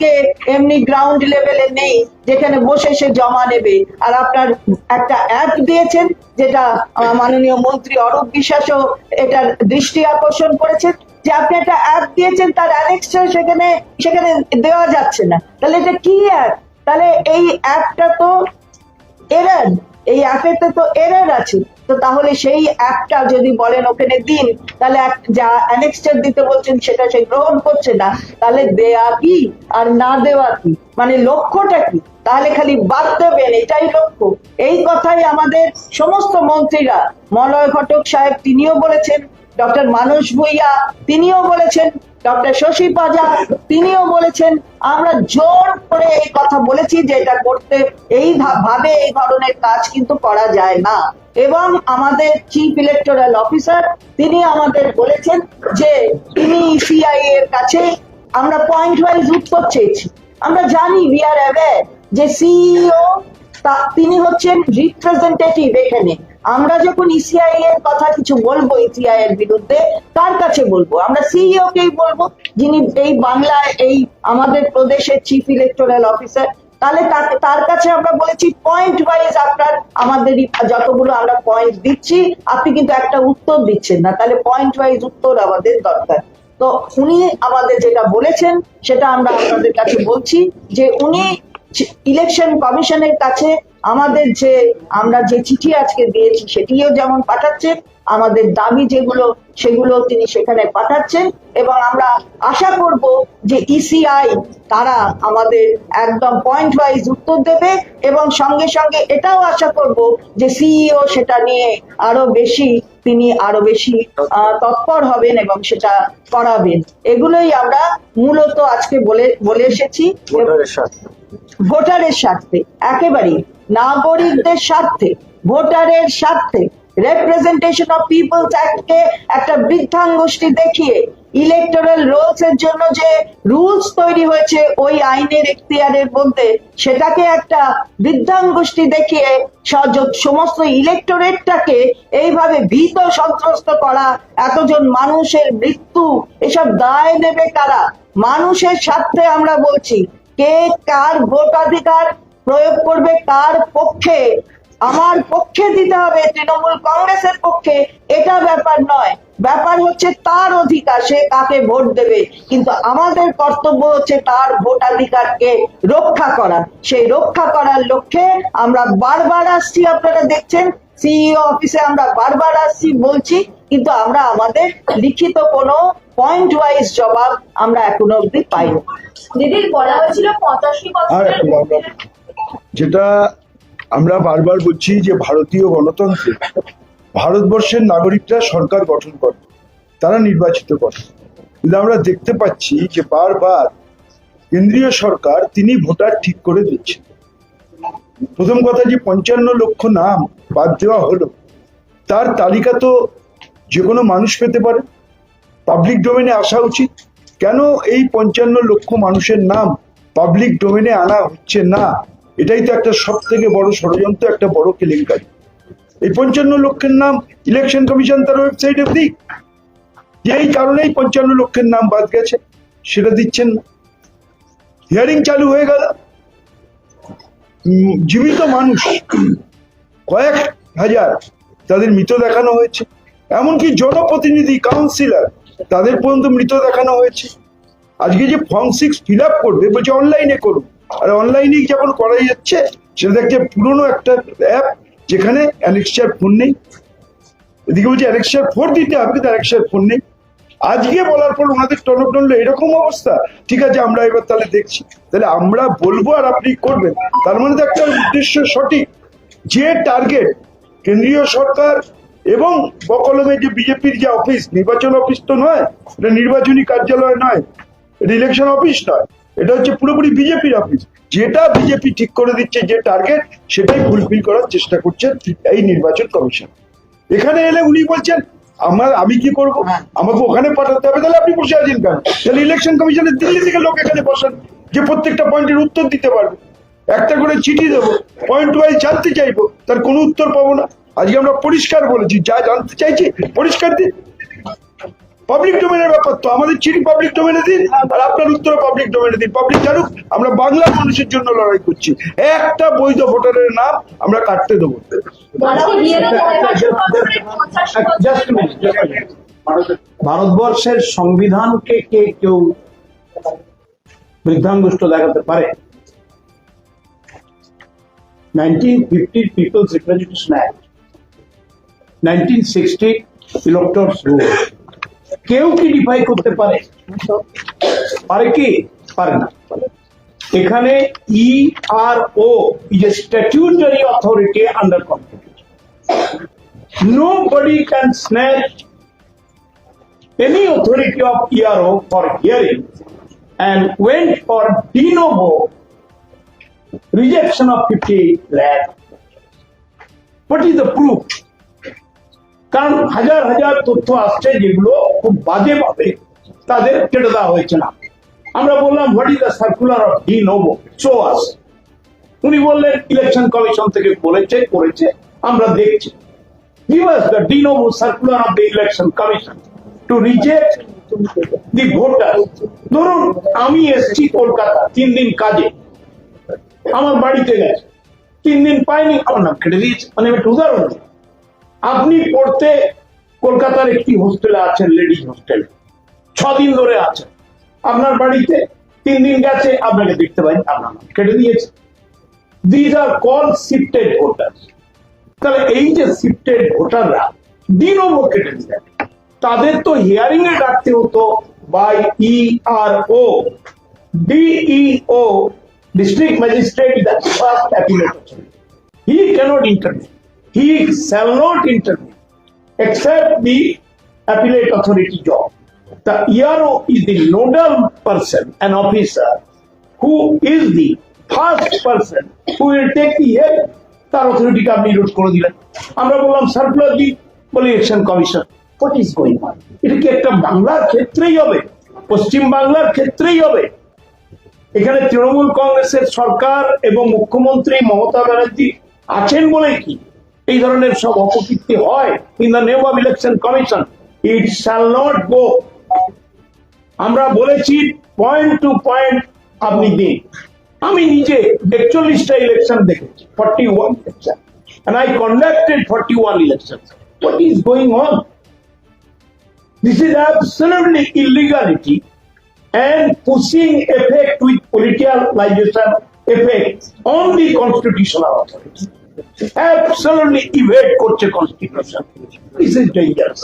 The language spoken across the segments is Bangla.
আজকে এমনি গ্রাউন্ড লেভেলে নেই, যেখানে বসে সে জমা নেবে। আর আপনার একটা অ্যাপ দিয়েছেন, যেটা মাননীয় মন্ত্রী অরূপ বিশ্বাসও এটার দৃষ্টি আকর্ষণ করেছেন। যে আপনি একটা অ্যাপ দিয়েছেন, তার অ্যানেক্সটা সেখানে সেখানে দেওয়া যাচ্ছে না। তাহলে এটা কি অ্যাপ তাহলে এই অ্যাপটা তো এরার এই অ্যাপেতে তো এরার আছে। তো তাহলে সেই অ্যাপটা যদি বলেন ওখানে দিন, তাহলে যা অ্যানেক্সচার দিতে বলছেন সেটা সে গ্রহণ করছে না। তাহলে দেয়া কি আর না দেওয়া কি? মানে লক্ষ্যটা কি? তাহলে খালি বাদ দেবেন, এটাই লক্ষ্য। এই কথাই আমাদের সমস্ত মন্ত্রীরা, মলয় ঘটক সাহেব তিনিও বলেছেন, ডক্টর মানুষ ভুইয়া তিনিও বলেছেন, ডক্টর শশী পাজা তিনিও বলেছেন, আমরা জোর করে এই কথা বলেছি যে এটা করতে এই ভাবে এই ধরনের কাজ কিন্তু করা যায় না। এবং আমাদের চিফ ইলেকটোরাল অফিসার তিনি আমাদের বলেছেন যে তিনি সিআই এর কাছে আমরা পয়েন্ট ওয়াইজ উত্তর চেয়েছি। আমরা জানি উই আর অ্যাওয়্যার যে সিইও তিনি হচ্ছেন রিপ্রেজেন্টেটিভ এখানে। আমরা যখন ইসিআই এর কথা কিছু বলব ইসিআই এর বিরুদ্ধে, কার কাছে বলব? আমরা সিইও কেই বলব? যিনি এই বাংলায়, এই আমাদের প্রদেশের চিফ ইলেকটোরাল অফিসার তাহলে তার কাছে আমরা বলেছি পয়েন্ট ওয়াইজ আপনার, আমাদের যতগুলো আমরা পয়েন্ট দিচ্ছি, আপনি কিন্তু একটা উত্তর দিচ্ছেন না। তাহলে পয়েন্ট ওয়াইজ উত্তর আমাদের দরকার। তো উনি আমাদের যেটা বলেছেন, সেটা আমরা আপনাদের কাছে বলছি যে উনি ইলেকশন কমিশনের কাছে আমাদের যে, আমরা যে চিঠি আজকে দিয়েছি, সেটিও যেমন পাঠাচ্ছেন আমাদের দাবি যেগুলো সেগুলো তিনি সেখানে পাঠাচ্ছেন এবং আমরা আশা করব যে ইসিআই তারা আমাদের একদম পয়েন্ট ওয়াইজ উত্তর দেবে এবং সঙ্গে সঙ্গে এটাও আশা করব যে সিইও সেটা নিয়ে আরও বেশি তিনি আরও বেশি তৎপর হবেন এবং সেটা করাবেন। এগুলোই আমরা মূলত আজকে বলে বলে এসেছি। ভোটারের ভোটারের স্বার্থে একেবারেই। নাগরিকদের স্বার্থে ভোটারের স্বার্থে। রেপ্রেজেন্টেশন অফ পিপলস অ্যাক্টকে একটা বৃদ্ধাঙ্গুষ্টি দেখিয়ে ইলেকটোরাল রোলস এর জন্য যে রুলস তৈরি হয়েছে ওই আইনের এখতিয়ারের মধ্যে, সেটাকে একটা বৃদ্ধাঙ্গুষ্টি দেখিয়ে সমস্ত ইলেকটোরেটটাকে এইভাবে ভীত সন্ত্রস্ত করা, এতজন মানুষের মৃত্যু, এসব দায় নেবে কারা? মানুষের স্বার্থে আমরা বলছি, কে কার ভোটাধিকার প্রয়োগ করবে কার পক্ষে? আমার পক্ষে দিতে হবে তৃণমূল কংগ্রেসের পক্ষে এটা ব্যাপার নয়। ব্যাপার হচ্ছে তার অধিকার সে কাকে ভোট দেবে। কিন্তু আমাদের কর্তব্য হচ্ছে তার ভোটাধিকারকে রক্ষা করা সেই রক্ষা করার লক্ষ্যে আমরা বারবার আসছি আপনারা দেখছেন সিইও অফিসে আমরা বারবার আসছি বলছি কিন্তু আমরা আমাদের লিখিত কোনো পয়েন্ট ওয়াইজ জবাব আমরা এখনও অব্দি পাইনি। দিদির বলা হয়েছিল পঁচাশি যেটা আমরা বারবার বলছি যে ভারতীয় গণতন্ত্রে ভারতবর্ষের নাগরিকরা সরকার গঠন করে, তারা নির্বাচিত করে। কিন্তু আমরা দেখতে পাচ্ছি যে বারবার কেন্দ্রীয় সরকার তিনি ভোটার ঠিক করে দিচ্ছেন। প্রথম কথা যে পঞ্চান্ন লক্ষ নাম বাদ দেওয়া হলো, তার তালিকা তো যে কোনো মানুষ পেতে পারে। পাবলিক ডোমেনে আসা উচিত। কেন এই পঞ্চান্ন লক্ষ মানুষের নাম পাবলিক ডোমেনে আনা হচ্ছে না? এটাই তো একটা সব থেকে বড় ষড়যন্ত্র, একটা বড় কেলেঙ্কারি। এই পঞ্চান্ন লক্ষের নাম ইলেকশন কমিশন তার ওয়েবসাইটে দিক এই কারণেই পঞ্চান্ন লক্ষের নাম বাদ গেছে, সেটা দিচ্ছেন না। হিয়ারিং চালু হয়ে গেল। জীবিত মানুষ, কয়েক হাজার তাদের মৃত দেখানো হয়েছে। এমনকি জনপ্রতিনিধি কাউন্সিলর তাদের পর্যন্ত মৃত দেখানো হয়েছে। আজকে যে ফর্ম সিক্স ফিল আপ করবে, বলছে অনলাইনে করুন। আর অনলাইনেই যখন করা যাচ্ছে, সেটা দেখছে পুরনো একটা অ্যাপ যেখানে অ্যানেক্সার ফোন নেই। এদিকে বলছে অ্যানেক্সার ফোর দিতে হবে, কিন্তু অ্যানেক্সার ফোন নেই। আজকে বলার পর ওনাদের টনক টনলো এরকম অবস্থা। ঠিক আছে, আমরা এবার তাহলে দেখছি। তাহলে আমরা বলব আর আপনি করবেন। তার মানে তো একটা উদ্দেশ্য সঠিক। যে টার্গেট কেন্দ্রীয় সরকার এবং বকলমে যে বিজেপির যে অফিস নির্বাচন অফিস তো নয়, এটা নির্বাচনী কার্যালয় নয়, এটা ইলেকশন অফিস নয়। এটা হচ্ছে পুরোপুরি বিজেপির অফিস। যেটা বিজেপি ঠিক করে দিচ্ছে যে টার্গেট সেটাই ফুলফিল করার চেষ্টা করছে এই নির্বাচন কমিশন। এখানে এলে উনি বলছেন আমার আমি কি করব? হ্যাঁ। আমাকে ওখানে পাঠাতে হবে তাহলে আপনি বসে আছেন কেন? তাহলে ইলেকশন কমিশনের দিল্লি থেকে লোক এখানে বসান যে প্রত্যেকটা পয়েন্টের উত্তর দিতে পারবে। একটা করে চিঠি দেবো পয়েন্ট ওয়াইজ জানতে চাইব তার কোনো উত্তর পাবো না। আজকে আমরা পরিষ্কার বলেছি যা জানতে চাইছি পরিষ্কার দিন পাবলিক ডোমেনের ব্যাপার তো আমাদের চিঠি পাবলিক ডোমেনে দিন আর আপনার উত্তর পাবলিক ডোমেনে দিন। পাবলিক জানুক আমরা বাংলার মানুষের জন্য লড়াই করছি। একটা বৈধ ভোটারের নাম আমরা কাটতে দেবো। বলা. ভারতবর্ষের সংবিধানকে কে কেউ বৃদ্ধাঙ্গুষ্ট দেখাতে পারে? Nineteen fifty people's representation act nineteen sixty electors rule. কেউ কি ডিফাই করতে পারে পারে কি পারে না এখানে E E R O is a statutory authority under constitution nobody can snatch any authority of ERO for hearing and went for de novo rejection of 58 lakh. What is the proof? কারণ হাজার হাজার তথ্য আসছে যেগুলো খুব বাজে ভাবে তাদের কেটে দেওয়া হয়েছে না। আমরা বললাম what is the circular of de novo show us উনি বললেন ইলেকশন কমিশন থেকে বলেছে, করেছে, আমরা দেখছি। Us the de novo circular of the election commission to reject the voters ধরুন, আমি এসছি কলকাতা, তিন দিন কাজে। আমার বাড়িতে গেছে। তিন দিন পাইনি, আমার নাম কেটে দিয়েছে। মানে একটা উদাহরণ দিই। আপনি পড়তে কলকাতার একটি হোস্টেলে আছেন লেডিজ হোস্টেলে। ছ দিন ধরে আছেন। আপনার বাড়িতে তিন দিন গেছে, আপনাকে দেখতে পাই আপনার নাম কেটে দিয়েছে। These are call shifted voter তাহলে এই যে শিফটেড ভোটাররা দিনও কেটে দিলেন। তাদের তো হিয়ারিং এ ডাকতে হতো by E R O DEO district magistrate that first appellate he cannot interview he shall not interview except the appellate authority job. The ERO is the nodal person, an officer, who is the first person who will take the hearing. তার অথরিটিকে আপনি রুট করে দিলেন। আমরা বললাম সার্কুলার দি বলি election commission what is going on এটা কি একটা বাংলার ক্ষেত্রেই হবে? পশ্চিম বাংলার ক্ষেত্রেই হবে? এখানে তৃণমূল কংগ্রেসের সরকার এবং মুখ্যমন্ত্রী মমতা ব্যানার্জি আছেন বলে কি? এই ধরনের সব অপকীর্তি হয় in the name of election commission it shall not go আমরা বলেছি পয়েন্ট টু পয়েন্ট আপনি দিন আমি নিজে একচল্লিশটা ইলেকশন দেখেছি forty one election and I conducted 41 elections. What is going on? This is absolutely illegality and pushing effect with politicalization effect on the constitutional authority. Absolutely evade করছে is dangerous.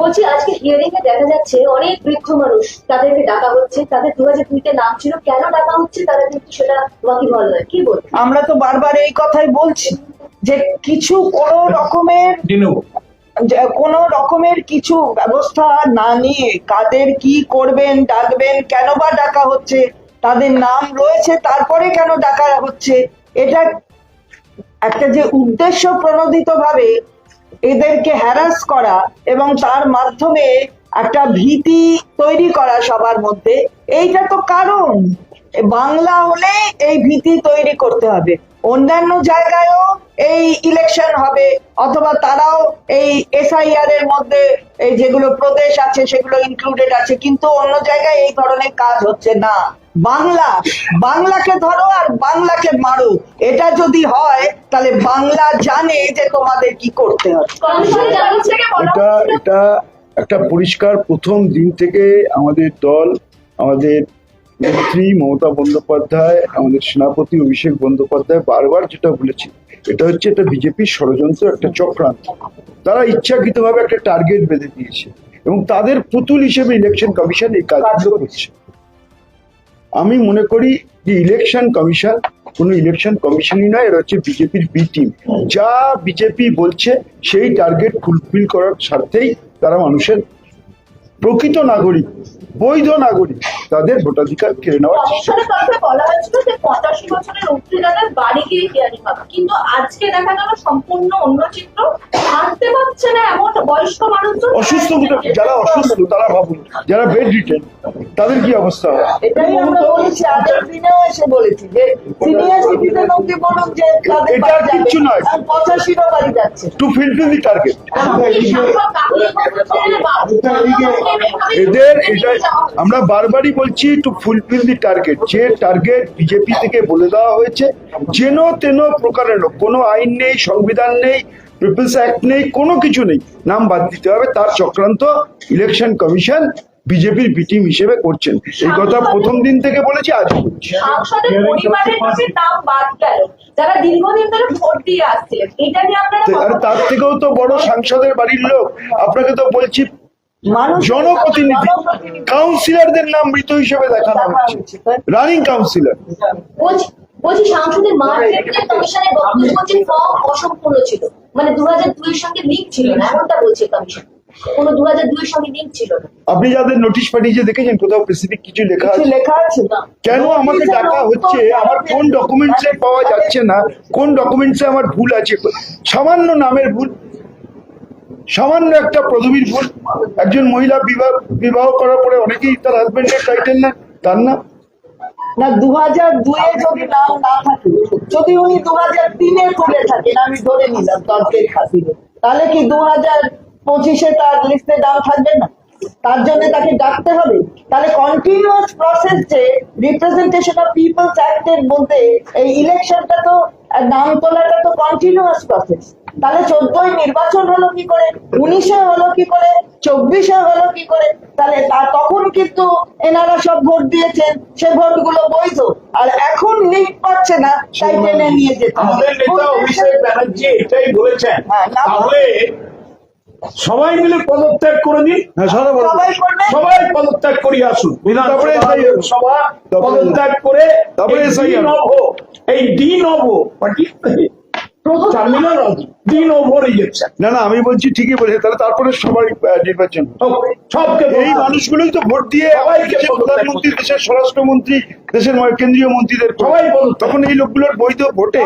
বলছি আজকে হিয়ারিং এ দেখা যাচ্ছে অনেক বৃদ্ধ মানুষ তাদেরকে ডাকা হচ্ছে তাদের দু হাজার দুইতে নাম ছিল কেন ডাকা হচ্ছে তারা কিন্তু সেটা কি আমরা তো বারবার এই কথাই বলছি যে কিছু কোনো রকমের কোনো রকমের কিছু ব্যবস্থা না নিয়ে কাদের কি করবেন ডাকবেন কেন বা ডাকা হচ্ছে তাদের নাম রয়েছে তারপরে কেন ডাকা হচ্ছে এটা একটা যে উদ্দেশ্য প্রণোদিত ভাবে এদেরকে হ্যারাস করা এবং তার মাধ্যমে একটা ভীতি তৈরি করা সবার মধ্যে, এইটা তো কারণ। বাংলা হলে এই ভীতি তৈরি করতে হবে। অন্যান্য জায়গায়ও এই ইলেকশন হবে, অথবা তারাও এই এসআইআর এর মধ্যে এই যেগুলো প্রদেশ আছে সেগুলো ইনক্লুডেড আছে, কিন্তু অন্য জায়গায় এই ধরনের কাজ হচ্ছে না। বাংলা, বাংলাকে ধরো আর বাংলাকে মারো। এটা যদি হয়, তাহলে বাংলা জানে যে তোমাদের কি করতে হবে। এটা এটা একটা পরিষ্কার প্রথম দিন থেকে আমাদের দল, আমাদের নেত্রী মমতা বন্দ্যোপাধ্যায়, আমাদের সেনাপতি অভিষেক বন্দ্যোপাধ্যায় বারবার যেটা বলেছে, এটা হচ্ছে এটা বিজেপির ষড়যন্ত্র, একটা চক্রান্ত। তারা ইচ্ছাকৃতভাবে একটা টার্গেট বেঁধে দিয়েছে। এবং তাদের পুতুল হিসেবে ইলেকশন কমিশন এই কাজগুলো করছে। আমি মনে করি যে ইলেকশন কমিশন কোনো ইলেকশন কমিশনই নয় এটা হচ্ছে বিজেপির বি টিম যা বিজেপি বলছে সেই টার্গেট ফুলফিল করার স্বার্থেই তারা মানুষের প্রকৃত নাগরিক বৈধ নাগরিক তাদের ভোটাধিকার কেড়ে নেওয়ার চেষ্টা বলা হয়েছিল যে পঁচাশি বছরের উত্তীর্ণদের বাড়ি গিয়ে হিয়ারিং হবে। কিন্তু আজকে দেখা গেল সম্পূর্ণ অন্য চিত্র। হাঁটতে পারছে না এমন বয়স্ক মানুষজন। অসুস্থ যারা অসুস্থ তারা ভাবুন যারা বেড রিটেন তাদের কি অবস্থা? এটাই আমরা বলছি আগের দিনেও এসে বলেছি যে সিনিয়র সিটিজেন অব্দি বলুন যে এটা কিচ্ছু নয়। পঁচাশিরও বাড়ি যাচ্ছে। টু ফিলফিল দি টার্গেট এদের এটা আমরা বারবারই বলছি টু ফুলফিল দি টার্গেট যে টার্গেট বিজেপি থেকে বলে দেওয়া হয়েছে যেন তেন প্রকারের কোনো আইন নেই সংবিধান নেই পিপলস অ্যাক্ট নেই কোনো কিছু নেই। নাম বাদ দিতে হবে। তার চক্রান্ত ইলেকশন কমিশন বিজেপির বিটিম হিসেবে করছেন। এই কথা প্রথম দিন থেকে বলেছি আজ বলছি। সাংসদের পরিবারের লোকের নাম বাদ গেল যারা দীর্ঘদিন ধরে ভোট দিয়ে আসছিলেন এটা নিয়ে আপনারা আর তার থেকেও তো বড় সাংসদের বাড়ির লোক আপনাকে তো বলছি জনপ্রতিনিধি কাউন্সিলরদের নাম মৃত হিসেবে দেখানো হচ্ছে। Running councillor. বলছি বলছি সাংসদের মার্কেট কমিশনের বক্তব্য হচ্ছে ফর্ম অসম্পূর্ণ ছিল মানে দু হাজার দুইয়ের সঙ্গে লিঙ্ক ছিল না এমনটা বলছে কমিশন। কোনো দু হাজার দুইয়ের সঙ্গে লিঙ্ক ছিল না। আপনি যাদের নোটিশ পাঠিয়েছে দেখেছেন কোথাও স্পেসিফিক কিছু লেখা আছে? লেখা আছে না। কেন আমাকে ডাকা হচ্ছে? আমার কোন ডকুমেন্টসে পাওয়া যাচ্ছে না? কোন ডকুমেন্টসে আমার ভুল আছে? সামান্য নামের ভুল। সামান্য একটা পদবীর ভুল। একজন মহিলা বিবাহ বিবাহ করার পরে অনেকেই তার হাজবেন্ডের টাইটেল না তার না না দু হাজার দুয়ে যদি নাম না থাকে যদি উনি দু হাজার তিনে তুলে থাকেন আমি ধরে নিলাম তর্কের খাতিরে তাহলে কি দু হাজার পঁচিশে তার লিস্টে নাম থাকবে না। তার জন্য তাকে ডাকতে হবে। তাহলে কন্টিনিউয়াস প্রসেস যে রিপ্রেজেন্টেশন অফ পিপলস অ্যাক্টের মধ্যে এই ইলেকশনটা তো নাম তোলাটা তো কন্টিনিউয়াস প্রসেস তাহলে চোদ্দই নির্বাচন হলো কি করে? উনিশে হলো কি করে? চব্বিশে হলো কি করে? তাহলে তা তখন কিন্তু এনারা সব ভোট দিয়েছেন সে ভোটগুলো বৈধ। আর এখন লিঙ্ক পাচ্ছে না তাই টেনে নিয়ে যেতে হবে। আমাদের নেতা অভিষেক ব্যানার্জি এটাই বলেছেন। হ্যাঁ, তাহলে সবাই মিলে পদত্যাগ করে দিন হ্যাঁ সবাই পদত্যাগ করে আসুন। সভা পদত্যাগ করে তারপরে এই ডি না না আমি বলছি ঠিকই বলেছি। তাহলে তারপরে সবাই নির্বাচন সবকে এই মানুষগুলোই তো ভোট দিয়ে প্রধানমন্ত্রী দেশের স্বরাষ্ট্রমন্ত্রী দেশের কেন্দ্রীয় মন্ত্রীদের সবাই। তখন এই লোকগুলোর বৈধ ভোটে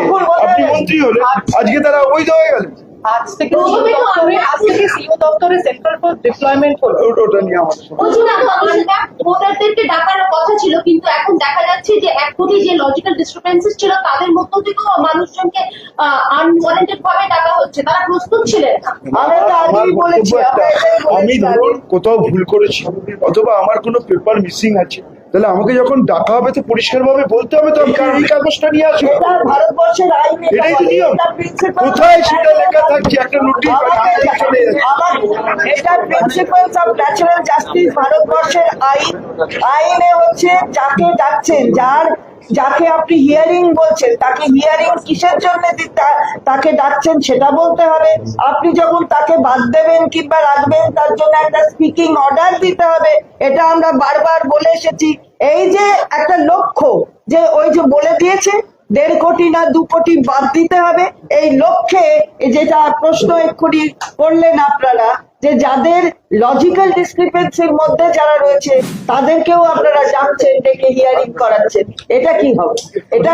আপনি মন্ত্রী হলে আজকে তারা অবৈধ হয়ে গেলেন আজ থেকে দপ্তরে আজ থেকে সিও দপ্তরে সেন্ট্রাল ফোর্স ডিপ্লয়মেন্ট হলো ওটা- নিয়ে আমাদের ভোটারদেরকে ডাকার কথা ছিল কিন্তু এখন দেখা যাচ্ছে যে এখনই যে লজিক্যাল ডিস্টারবেন্সেস ছিল তাদের মধ্য থেকেও মানুষজনকে আনওয়ারেন্টেড ভাবে ডাকা হচ্ছে। তারা প্রস্তুত ছিলেন না। আমি তো আগেই বলেছি বক্তব্য একটা, আমরা আমি ধরুন কোথাও ভুল করেছি অথবা আমার কোনো পেপার মিসিং আছে। তাহলে আমাকে যখন ডাকা হবে তো পরিষ্কার ভাবে বলতে হবে তো আমি এই কাগজটা নিয়ে আসব? ভারতবর্ষের আইন এটা এটাই তো নিয়ম। কোথায় সেটা লেখা থাকছে? একটা নোটিশ আমাকে- চলে যাচ্ছে। এটা প্রিন্সিপালস অফ ন্যাচারাল জাস্টিস ভারতবর্ষের আইন। আইনে হচ্ছে যাকে ডাকছেন যার যাকে আপনি হিয়ারিং বলছেন, তাকে হিয়ারিং কিসের জন্য তাকে ডাকছেন সেটা বলতে হবে। আপনি যখন তাকে বাদ দেবেন কিংবা রাখবেন, তার জন্য একটা স্পিকিং অর্ডার দিতে হবে, এটা আমরা বারবার বলে এসেছি। এই যে একটা লক্ষ্য, যে ওই যে বলে দিয়েছে, দেড় কোটি না দু কোটি বাদ দিতে হবে, এই লক্ষ্যে যেটা প্রশ্ন এক্ষুনি করলেন আপনারা যে যাদের লজিক্যাল ডিসক্রিপেন্সির মধ্যে যারা রয়েছে তাদেরকেও আপনারা জানছেন ডেকে হিয়ারিং করাচ্ছেন। এটা কি হবে? এটা